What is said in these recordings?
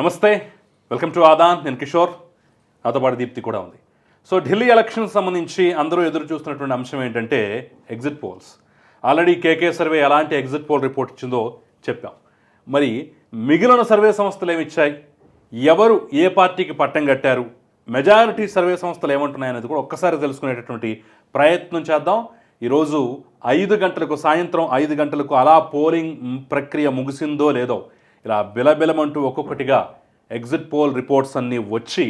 నమస్తే welcome to Aadan నేను కిషోర్. నాతో పాటు దీప్తి కూడా ఉంది. సో ఢిల్లీ ఎలక్షన్ సంబంధించి అందరూ ఎదురు చూస్తున్నటువంటి అంశం ఏంటంటే exit polls already KK survey ఎలాంటి ఎగ్జిట్ పోల్ రిపోర్ట్ ఇచ్చిందో చెప్పాం. మరి మిగిలిన సర్వే సంస్థలు ఏమి ఇచ్చాయి? ఎవరు ఏ పార్టీకి పట్టం కట్టారు? మెజారిటీ సర్వే సంస్థలు ఏమంటున్నాయనేది కూడా ఒక్కసారి తెలుసుకునేటటువంటి ప్రయత్నం చేద్దాం. ఈరోజు ఐదు గంటలకు సాయంత్రం ఐదు గంటలకు అలా పోలింగ్ ప్రక్రియ ముగిసిందో లేదో ఇలా బిలబిలమంటూ ఒక్కొక్కటిగా ఎగ్జిట్ పోల్ రిపోర్ట్స్ అన్నీ వచ్చి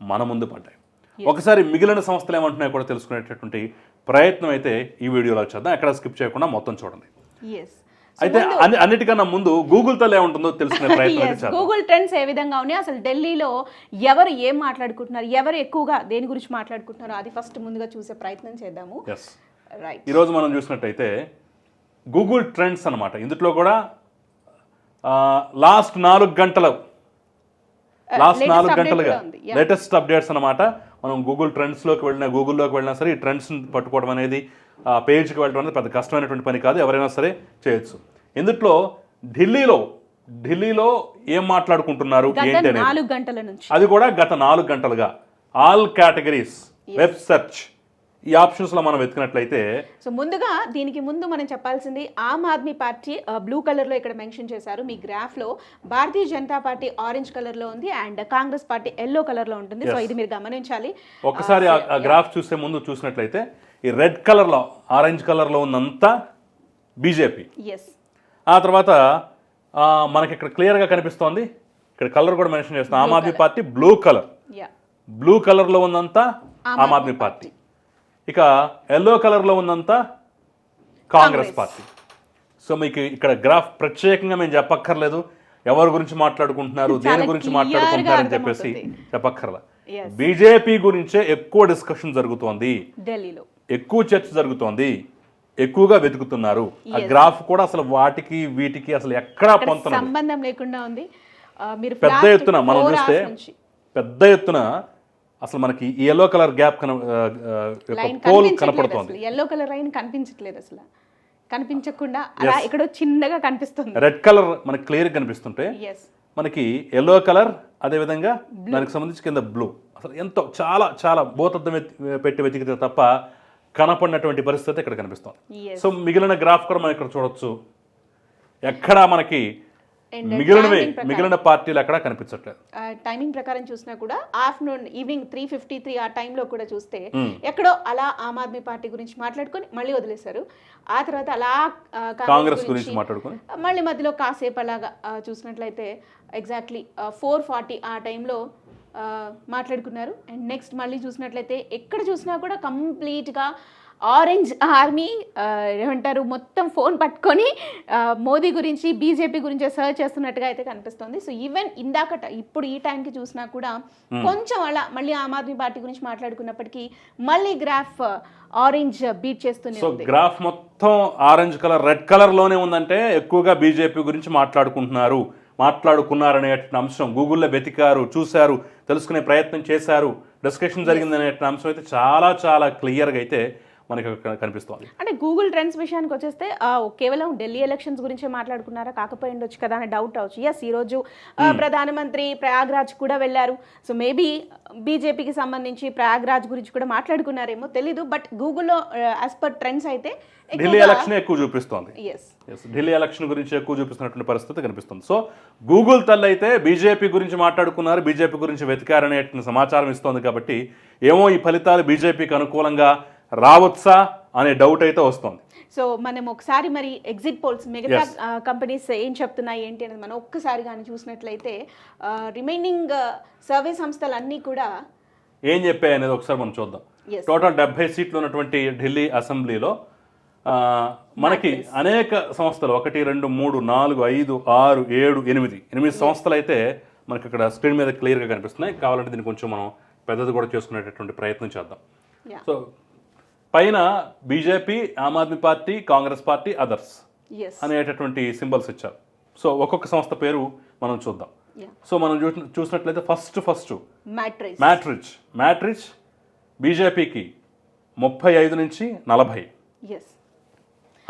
మన ముందు పడ్డాయి. ఒకసారి మిగిలిన సంస్థలు ఏమంటున్నాయో కూడా తెలుసుకునేటటువంటి ప్రయత్నం అయితే ఈ వీడియోలో చేద్దాం. ఎక్కడ స్కిప్ చేయకుండా మొత్తం చూడండి. అయితే అన్ని అన్నిటికన్నా ముందు గూగుల్ తల్లి ఏముంటుందో తెలుసుకునే ప్రయత్నం గూగుల్ ట్రెండ్స్ ఏ విధంగా ఉన్నాయి? అసలు ఢిల్లీలో ఎవరు ఏం మాట్లాడుకుంటున్నారు? ఎవరు ఎక్కువగా దేని గురించి మాట్లాడుకుంటున్నారో అది ఫస్ట్ ముందుగా చూసే ప్రయత్నం చేద్దాము. ఈరోజు మనం చూసినట్టయితే గూగుల్ ట్రెండ్స్ అన్నమాట. ఇందులో కూడా లాస్ట్ నాలుగు గంటలు. లాస్ట్ latest నాలుగు గంటలుగా. లేటెస్ట్ అప్డేట్స్ అన్నమాట. మనం గూగుల్ ట్రెండ్స్లోకి వెళ్ళినా గూగుల్లోకి వెళ్ళినా సరే ఈ ట్రెండ్స్ని పట్టుకోవడం అనేది ఆ పేజ్కి వెళ్ళడం అనేది పెద్ద కష్టమైనటువంటి పని కాదు. ఎవరైనా సరే చేయొచ్చు. ఇందులో ఢిల్లీలో ఢిల్లీలో ఏం మాట్లాడుకుంటున్నారు ఏంటి అనేది? అది కూడా గత నాలుగు గంటలుగా. ఆల్ కేటగిరీస్ వెబ్ సెర్చ్ ఈ ఆప్షన్స్లో మనం వెతికినట్లయితే సో ముందుగా దీనికి ముందు మనం చెప్పాల్సింది ఆమ్ ఆద్మీ పార్టీ బ్లూ కలర్లో ఇక్కడ మెన్షన్ చేశారు. మీ గ్రాఫ్లో భారతీయ జనతా పార్టీ ఆరెంజ్ కలర్లో ఉంది అండ్ కాంగ్రెస్ పార్టీ ఎల్లో కలర్లో ఉంటుంది. సో. ఇది మీరు గమనించాలి. ఒక్కసారి ఆ- గ్రాఫ్ చూసే ముందు చూసినట్లయితే ఈ రెడ్ కలర్లో ఆరెంజ్ కలర్లో ఉన్నంతా బీజేపీ ఎస్ ఆ తర్వాత మనకి ఇక్కడ క్లియర్గా కనిపిస్తోంది. ఇక్కడ కలర్ కూడా మెన్షన్ చేస్తున్నాం. Aam Aadmi party blue colour blue కలర్లో ఉన్నంతా ఆమ్ ఆద్మీ పార్టీ. ఇక ఎల్లో కలర్లో ఉన్నంతా కాంగ్రెస్ పార్టీ. సో మీకు ఇక్కడ గ్రాఫ్ ప్రత్యేకంగా మేము చెప్పక్కర్లేదు. ఎవరి గురించి మాట్లాడుకుంటున్నారు దేని గురించి మాట్లాడుకుంటున్నారు అని చెప్పేసి. చెప్పక్కర్లా. బీజేపీ గురించే ఎక్కువ డిస్కషన్ జరుగుతోంది. ఢిల్లీలో. ఎక్కువ చర్చ జరుగుతోంది. ఎక్కువగా వెతుకుతున్నారు. ఆ గ్రాఫ్ కూడా అసలు వాటికి వీటికి అసలు ఎక్కడా పొంతన సంబంధం లేకుండా ఉంది. మీరు పెద్ద ఎత్తున మనం చూస్తే పెద్ద ఎత్తున అసలు మనకి ఎల్లో కలర్ గ్యాప్ కన పోల్ కనపడుతోంది. ఎల్లో కలర్ లైన్ కనిపించట్లేదు అసలు. కనిపించకుండా అలా ఎక్కడో చిన్నగా కనిపిస్తుంది. రెడ్ కలర్ మనకి క్లియర్ కనిపిస్తుంటే మనకి ఎల్లో కలర్ అదేవిధంగా దానికి సంబంధించి కింద బ్లూ అసలు ఎంతో చాలా చాలా భూతద్దం పెట్టి వెతికితే తప్ప కనపడినటువంటి పరిస్థితి ఇక్కడ కనిపిస్తుంది. సో మిగిలిన గ్రాఫ్ కూడా మనం ఇక్కడ చూడొచ్చు. ఎక్కడా మనకి మిగిలినవి timing ప్రకారం- మిగిలిన పార్టీలు ఎక్కడా కనిపించట్లేదు. టైమింగ్ ప్రకారం చూసినా కూడా afternoon evening three fifty three ఆ టైంలో కూడా చూస్తే ఎక్కడో అలా ఆమ్ ఆద్మీ పార్టీ గురించి మాట్లాడుకొని మళ్ళీ వదిలేశారు. ఆ తర్వాత అలా కాంగ్రెస్ గురించి మాట్లాడుకొని? మళ్ళీ మధ్యలో కాసేపు అలాగా చూసినట్లయితే ఎగ్జాక్ట్లీ ఫోర్ ఫార్టీ ఆ టైంలో మాట్లాడుకున్నారు. అండ్ నెక్స్ట్ మళ్ళీ చూసినట్లయితే ఎక్కడ చూసినా కూడా కంప్లీట్గా ఆరెంజ్ ఆర్మీ ఏమంటారు మొత్తం ఫోన్ పట్టుకొని మోదీ గురించి బీజేపీ గురించి సర్చ్ చేస్తున్నట్టుగా అయితే కనిపిస్తుంది. సో ఈవెన్ ఇందాక ఇప్పుడు ఈ టైంకి చూసినా కూడా కొంచెం అలా మళ్ళీ ఆమ్ ఆద్మీ పార్టీ గురించి మాట్లాడుకున్నప్పటికీ మళ్ళీ గ్రాఫ్ ఆరెంజ్ బీట్ చేస్తూనే సో గ్రాఫ్ మొత్తం ఆరెంజ్ కలర్ రెడ్ కలర్లోనే ఉందంటే ఎక్కువగా బీజేపీ గురించి మాట్లాడుకుంటున్నారు. మాట్లాడుకున్నారనే అంశం గూగుల్లో వెతికారు చూశారు తెలుసుకునే ప్రయత్నం చేశారు. డిస్కషన్ జరిగిందనే అంశం అయితే చాలా చాలా క్లియర్గా అయితే మనకి కనిపిస్తోంది. అంటే గూగుల్ ట్రెండ్స్ విషయానికి వచ్చేస్తే కేవలం ఢిల్లీ ఎలక్షన్స్ గురించే మాట్లాడుకున్నారా? కాకపోయి ఉండొచ్చు కదా అని డౌట్ అవచ్చు. ఎస్ ఈరోజు ఆ, ప్రధానమంత్రి ప్రయాగ్రాజ్ కూడా వెళ్ళారు. సో మేబీ బీజేపీకి సంబంధించి ప్రయాగ్రాజ్ గురించి కూడా మాట్లాడుకున్నారేమో తెలీదు. బట్ గూగుల్లో యాజ్ పర్ ట్రెండ్స్ అయితే ఢిల్లీ ఎలక్షన్ ఎక్కువ చూపిస్తోంది. ఢిల్లీ ఎలక్షన్ గురించి ఎక్కువ చూపిస్తున్నటువంటి పరిస్థితి కనిపిస్తుంది. సో గూగుల్ తల్లి అయితే బీజేపీ గురించి మాట్లాడుకున్నారు. బీజేపీ గురించి వెతికారనే సమాచారం ఇస్తోంది కాబట్టి ఏమో ఈ ఫలితాలు బీజేపీకి అనుకూలంగా రావచ్చా అనే డౌట్ అయితే వస్తోంది. సో మనం ఒకసారి మరి ఎగ్జిట్ పోల్స్ మిగతా కంపెనీస్ ఏం చెప్తున్నాయి ఏంటి అనేది మనం ఒక్కసారి కానీ చూసినట్లయితే రిమైనింగ్ సర్వే సంస్థలు అన్నీ కూడా ఏం చెప్పాయి అనేది ఒకసారి మనం చూద్దాం. టోటల్ డెబ్బై సీట్లు ఉన్నటువంటి ఢిల్లీ అసెంబ్లీలో మనకి అనేక సంస్థలు ఒకటి రెండు మూడు నాలుగు ఐదు ఆరు ఏడు ఎనిమిది ఎనిమిది సంస్థలు అయితే మనకి ఇక్కడ స్క్రీన్ మీద క్లియర్గా కనిపిస్తున్నాయి. కావాలంటే దీన్ని కొంచెం మనం పెద్దది కూడా చేసుకునేటటువంటి ప్రయత్నం చేద్దాం. సో పైన BJP Aam Aadmi party Congress party others అనేటటువంటి సింబల్స్ ఇచ్చారు. సో ఒక్కొక్క సంస్థ పేరు మనం చూద్దాం. సో మనం చూసినట్లయితే ఫస్ట్ ఫస్ట్ మ్యాట్రిచ్ మ్యాట్రిచ్ బీజేపీకి ముప్పై ఐదు నుంచి నలభై.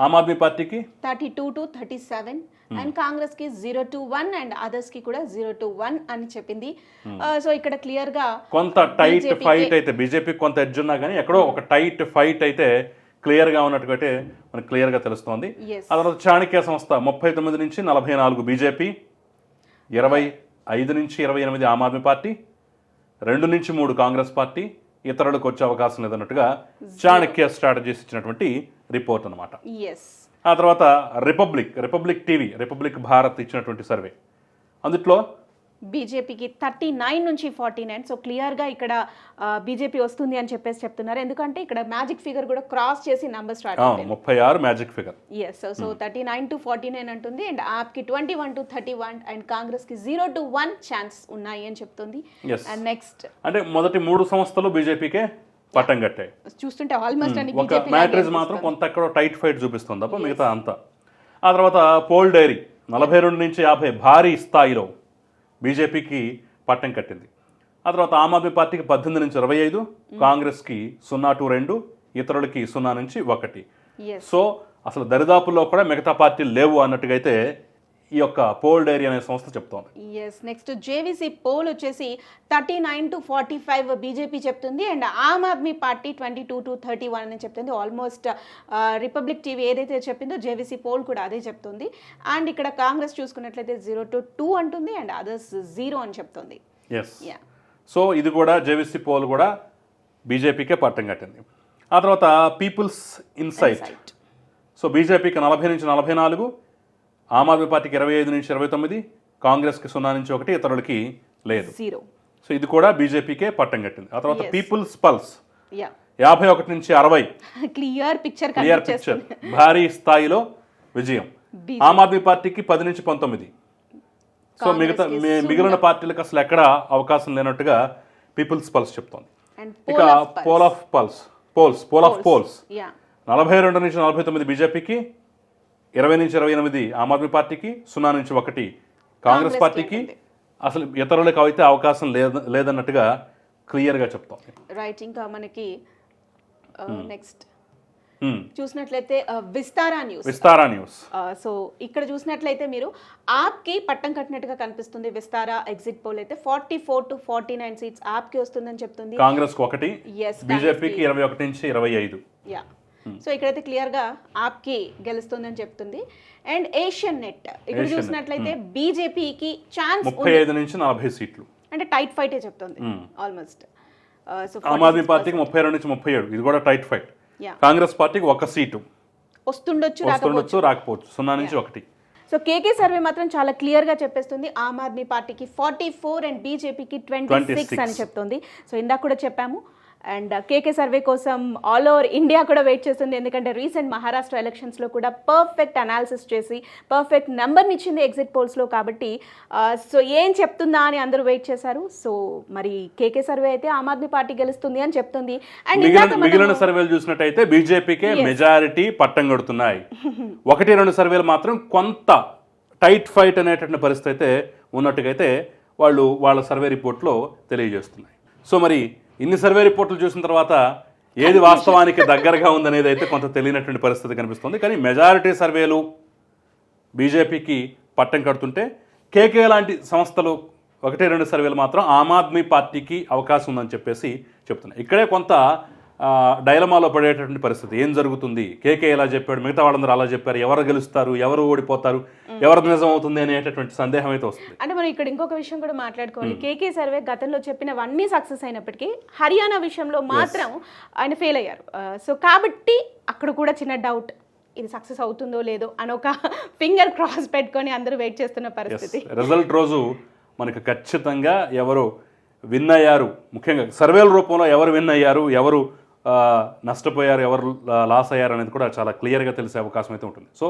ఆమ్ ఆద్మీ పార్టీకి? Thirty two to thirty seven. And కాంగ్రెస్కి జీరో టు వన్ అండ్ అదర్స్కి కూడా జీరో టు వన్ అని చెప్పింది. సో ఇక్కడ క్లియర్గా కొంత టైట్ ఫైట్ అయితే బీజేపీకి కొంత ఎడ్జ్ ఉన్నా కానీ ఎక్కడో ఒక టైట్ ఫైట్ అయితే క్లియర్గా ఉన్నట్టుగా మనకు క్లియర్గా తెలుస్తోంది. Yes. ఆ తర్వాత చాణక్య సంస్థ ముప్పై తొమ్మిది నుంచి నలభై నాలుగు బీజేపీ ఇరవై ఐదు నుంచి ఇరవై ఎనిమిది ఆమ్ ఆద్మీ పార్టీ రెండు నుంచి మూడు కాంగ్రెస్ పార్టీ ఇతరులకు వచ్చే అవకాశం లేదన్నట్టుగా చాణక్య స్ట్రాటజీస్ ఇచ్చినటువంటి రిపోర్ట్ అన్నమాట. ఎస్ ఆ తర్వాత republic republic TV republic Bharat ఇచ్చినటువంటి సర్వే. అందుట్లో బీజేపీకి థర్టీ నైన్ నుంచి ఫార్టీ నైన్ సో క్లియర్గా ఇక్కడ బీజేపీ వస్తుంది అని చెప్పేసి చెప్తున్నారు. ఎందుకంటే ఇక్కడ మ్యాజిక్ ఫిగర్ కూడా క్రాస్ చేసి నంబర్ స్టార్ట్ ముప్పై ఆరు magic figure. Yes so thirty nine to forty nine అంటుంది. And యాప్కి twenty one to thirty one and కాంగ్రెస్కి జీరో టు వన్ ఛాన్స్ ఉన్నాయి అని చెప్తుంది. అండ్ నెక్స్ట్ అంటే మొదటి మూడు సంస్థలు బీజేపీకే పట్టం కట్టాయి. చూస్తుంటే ఆల్మోస్ట్ ఒక బీజేపీ మ్యాట్రిజ్ మాత్రం కొంత ఎక్కడో టైట్ ఫైట్ చూపిస్తుంది తప్ప మిగతా అంతా. ఆ తర్వాత పోల్ డైరీ నలభై రెండు నుంచి యాభై భారీ స్థాయిలో బీజేపీకి పట్టం కట్టింది. ఆ తర్వాత ఆమ్ ఆద్మీ పార్టీకి పద్దెనిమిది నుంచి ఇరవై ఐదు కాంగ్రెస్కి సున్నా టు రెండు ఇతరులకి సున్నా నుంచి ఒకటి. సో అసలు దరిదాపుల్లో కూడా మిగతా పార్టీలు లేవు అన్నట్టుగా అయితే ఈ యొక్క పోల్ డైరీ అనే సంస్థ చెప్తోంది. ఎస్ నెక్స్ట్ జేవీసీ పోల్ వచ్చేసి thirty nine to forty five BJP చెప్తుంది and Aam Aadmi party twenty two to thirty one అని చెప్తుంది ఆల్మోస్ట్ రిపబ్లిక్ టీవీ ఏదైతే చెప్పిందో జేవీసీ పోల్ కూడా అదే చెప్తుంది. అండ్ ఇక్కడ కాంగ్రెస్ చూసుకున్నట్లయితే జీరో టు టూ అంటుంది అండ్ అదర్స్ జీరో అని చెప్తుంది. ఎస్ సో ఇది కూడా జేవిసి పోల్ కూడా బీజేపీకే పట్టం కట్టింది. ఆ తర్వాత పీపుల్స్ ఇన్సైట్. సో బీజేపీకి నలభై నుంచి నలభై నాలుగు ఆమ్ ఆద్మీ పార్టీకి ఇరవై ఐదు నుంచి ఇరవై తొమ్మిది కాంగ్రెస్కి సున్నా నుంచి ఒకటి ఇతరులకి లేదు. సో ఇది కూడా బీజేపీకే పట్టం కట్టింది. ఆ తర్వాత. People's pulse. యాభై ఒకటి నుంచి అరవై. క్లియర్ పిక్చర్ క్లియర్ పిక్చర్ భారీ స్థాయిలో విజయం. ఆమ్ ఆద్మీ పార్టీకి పది నుంచి పంతొమ్మిది. సో మిగతా మిగిలిన పార్టీలకు అసలు ఎక్కడ అవకాశం లేనట్టుగా పీపుల్స్ పల్స్ చెప్తోంది. ఇక poll of pulse polls poll of polls నలభై రెండు నుంచి నలభై తొమ్మిది బీజేపీకి ఇరవై నుంచి ఇరవై ఎనిమిది ఆమ్ ఆద్మీ పార్టీకి సున్నా నుంచి ఒకటి. కాంగ్రెస్ పార్టీకి. అసలు ఇతరులకు అయితే అవకాశం లేదు లేదన్నట్టుగా క్లియర్గా చెప్తోంది రైట్ ఇంకా మనకి నెక్స్ట్. Hmm. చూసినట్లయితే Vistaar news. Vistaar news. So ఇక్కడ చూసినట్లయితే మీరు ఆప్కి పట్టం కట్టినట్టుగా కనిపిస్తుంది విస్తారా ఎగ్జిట్ పోల్ అయితే. Forty four to forty nine seats ఆప్కి వస్తుందని చెప్తుంది. కాంగ్రెస్కి ఒకటి బీజేపీకి ఇరవై ఒకటి నుంచి ఇరవై ఐదు. యా సో ఇక్కడైతే క్లియర్గా ఆప్కి గెలుస్తుందని చెప్తుంది. And Asianet. ఇక్కడ చూసినట్లయితే బీజేపీకి ఛాన్స్ ముప్పై ఐదు నుంచి నలభై సీట్లు. అంటే టైట్ ఫైటే చెప్తుంది. ఆల్మోస్ట్ సో ఆమ్ ఆద్మీ పార్టీకి ముప్పై రెండు నుంచి ముప్పై ఏడు. ఇది కూడా టైట్ ఫైట్. కాంగ్రెస్ పార్టీకి ఒక సీటు. వస్తుండొచ్చు వస్తుండొచ్చు రాకపోవచ్చు. సున్నా నుంచి ఒకటి. సో కేకే సర్వే మాత్రం చాలా క్లియర్గా చెప్పేస్తుంది. ఆమ్ ఆద్మీ పార్టీకి ఫార్టీ ఫోర్ అండ్ బీజేపీకి ట్వంటీ సిక్స్ అని చెప్తుంది. సో ఇందాక కూడా చెప్పాము. అండ్ కేకే సర్వే కోసం ఆల్ ఓవర్ ఇండియా కూడా వెయిట్ చేస్తుంది. ఎందుకంటే రీసెంట్ మహారాష్ట్ర ఎలక్షన్స్లో కూడా పర్ఫెక్ట్ అనాలిసిస్ చేసి పర్ఫెక్ట్ నెంబర్ని ఇచ్చింది ఎగ్జిట్ పోల్స్లో కాబట్టి సో ఏం చెప్తుందా అని అందరూ వెయిట్ చేశారు. సో మరి కేకే సర్వే అయితే ఆమ్ ఆద్మీ పార్టీ గెలుస్తుంది అని చెప్తుంది. అండ్ మిగిలిన సర్వేలు చూసినట్టయితే బీజేపీకే మెజారిటీ పట్టం కొడుతున్నాయి. ఒకటి రెండు సర్వేలు మాత్రం కొంత టైట్ ఫైట్ అనేటటువంటి పరిస్థితి అయితే ఉన్నట్టుగా అయితే వాళ్ళు వాళ్ళ సర్వే రిపోర్ట్లో తెలియజేస్తున్నాయి. సో మరి ఇన్ని సర్వే రిపోర్ట్లు చూసిన తర్వాత ఏది వాస్తవానికి దగ్గరగా ఉందనేది అయితే కొంత తెలియనటువంటి పరిస్థితి కనిపిస్తుంది. కానీ మెజారిటీ సర్వేలు బీజేపీకి పట్టం కడుతుంటే కేకే లాంటి సంస్థలు ఒకటి రెండు సర్వేలు మాత్రం ఆమ్ ఆద్మీ పార్టీకి అవకాశం ఉందని చెప్పేసి చెప్తున్నాయి. ఇక్కడే కొంత డైలమాలో పడేటటువంటి పరిస్థితి. ఏం జరుగుతుంది? కేకే ఎలా చెప్పాడు? మిగతా వాళ్ళందరూ అలా చెప్పారు. ఎవరు గెలుస్తారు? ఎవరు ఓడిపోతారు? ఎవరు నిజం అవుతుంది అనేటటువంటి సందేహం అయితే వస్తుంది. అంటే మనం ఇక్కడ ఇంకొక విషయం కూడా మాట్లాడుకోవాలి. కేకే సర్వే గతంలో చెప్పినవన్నీ సక్సెస్ అయినప్పటికీ హర్యానా విషయంలో మాత్రం ఆయన ఫెయిల్ అయ్యారు. సో కాబట్టి అక్కడ కూడా చిన్న డౌట్ ఇది సక్సెస్ అవుతుందో లేదో అని ఒక ఫింగర్ క్రాస్ పెట్టుకొని అందరూ వెయిట్ చేస్తున్న పరిస్థితి. రిజల్ట్ రోజు మనకు ఖచ్చితంగా ఎవరు విన్ అయ్యారు? ముఖ్యంగా సర్వేల రూపంలో ఎవరు విన్ అయ్యారు? ఎవరు నష్టపోయారు ఎవరు లాస్ అయ్యారు అనేది కూడా చాలా క్లియర్గా తెలిసే అవకాశం అయితే ఉంటుంది. సో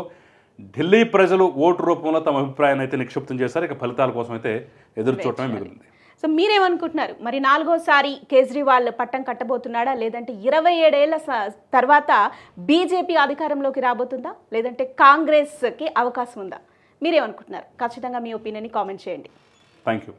ఢిల్లీ ప్రజలు ఓటు రూపంలో తమ అభిప్రాయాన్ని అయితే నిక్షిప్తం చేశారు. ఇక ఫలితాల కోసం అయితే ఎదురు చూడటమే మిగిలింది. సో మీరేమనుకుంటున్నారు? మరి నాలుగోసారి కేజ్రీవాల్ పట్టం కట్టబోతున్నాడా? లేదంటే ఇరవై ఏడేళ్ళ తర్వాత బీజేపీ అధికారంలోకి రాబోతుందా? లేదంటే కాంగ్రెస్కి అవకాశం ఉందా? మీరేమనుకుంటున్నారు? ఖచ్చితంగా మీ ఒపీనియన్ని కామెంట్ చేయండి. Thank you